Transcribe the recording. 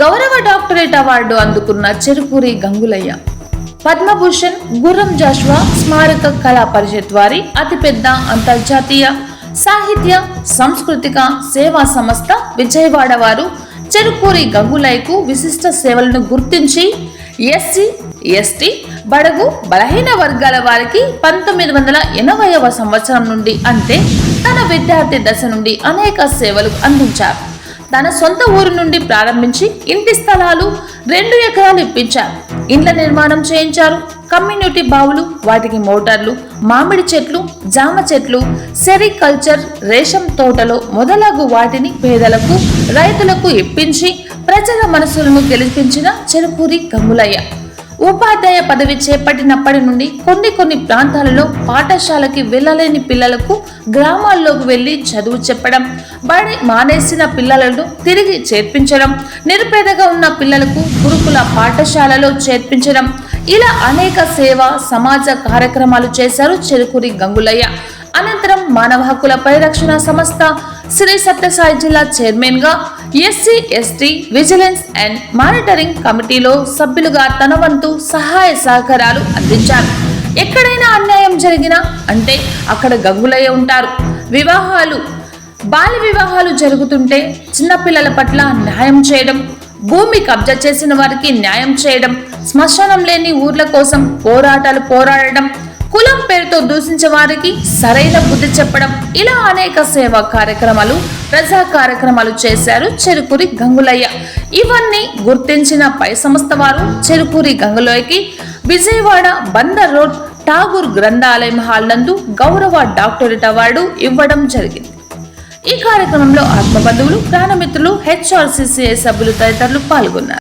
గౌరవ doctorate award అందుకున్న చెరుకూరి గంగులయ్య. పద్మభూషణ్ గుర్రం జాష్వా స్మారక కళా పరిషత్ వారి అతిపెద్ద అంతర్జాతీయ సాహిత్య సాంస్కృతిక సేవా సంస్థ విజయవాడ వారు చెరుకూరి గంగులయ్యకు విశిష్ట సేవలను గుర్తించి ఎస్సీ ఎస్టీ బడుగు బలహీన వర్గాల వారికి పంతొమ్మిది వందల ఎనభైవ సంవత్సరం నుండి అంటే తన విద్యార్థి దశ నుండి అనేక సేవలు అందించారు. తన సొంత ఊరు నుండి ప్రారంభించి ఇంటి స్థలాలు రెండు ఎకరాలు ఇప్పించారు. ఇండ్ల నిర్మాణం చేయించారు. కమ్యూనిటీ బావులు వాటికి మోటార్లు మామిడి చెట్లు జామ చెట్లు సెరికల్చర్ రేషం తోటలు మొదలగు వాటిని పేదలకు రైతులకు ఇప్పించి ప్రజల మనసులను గెలిపించిన చెరుపూరి గంగులయ్య ఉపాధ్యాయ పదవి చేపట్టినప్పటి నుండి కొన్ని కొన్ని ప్రాంతాలలో పాఠశాలకి వెళ్ళలేని పిల్లలకు గ్రామాల్లోకి వెళ్ళి చదువు చెప్పడం బడి మానేసిన పిల్లలను తిరిగి చేర్పించడం నిరుపేదగా ఉన్న పిల్లలకు గురుకుల పాఠశాలలో చేర్పించడం. ఇలా అనేక సేవ సమాజ కార్యక్రమాలు చేశారు చెరుకూరి గంగులయ్య. అనంతరం మానవ హక్కుల పరిరక్షణ సంస్థ శ్రీ సత్యసాయి జిల్లా చైర్మన్గా SC ST vigilance and monitoring కమిటీలో సభ్యులుగా తన వంతు సహాయ సహకారాలు అందించారు. ఎక్కడైనా అన్యాయం జరిగినా అంటే అక్కడ గంగులయ్య ఉంటారు. వివాహాలు బాల్య వివాహాలు జరుగుతుంటే చిన్నపిల్లల పట్ల న్యాయం చేయడం భూమి కబ్జా చేసిన వారికి న్యాయం చేయడం శ్మశానం లేని ఊర్ల కోసం పోరాటాలు పోరాడడం కులం పేరుతో దూషించే వారికి సరైన బుద్ధి చెప్పడం. ఇలా అనేక సేవా కార్యక్రమాలు ప్రజా కార్యక్రమాలు చేశారు చెరుకూరి గంగులయ్య. ఇవన్నీ గుర్తించిన పై సంస్థ వారు చెరుకూరి గంగులయ్యకి విజయవాడ బందర్ రోడ్ ఠాగూర్ గ్రంథాలయం హాల్ నందు గౌరవ డాక్టరేట్ అవార్డు ఇవ్వడం జరిగింది. ఈ కార్యక్రమంలో ఆత్మబంధువులు ప్రాణమిత్రులు హెచ్ఆర్సీసీఐ సభ్యులు తదితరులు పాల్గొన్నారు.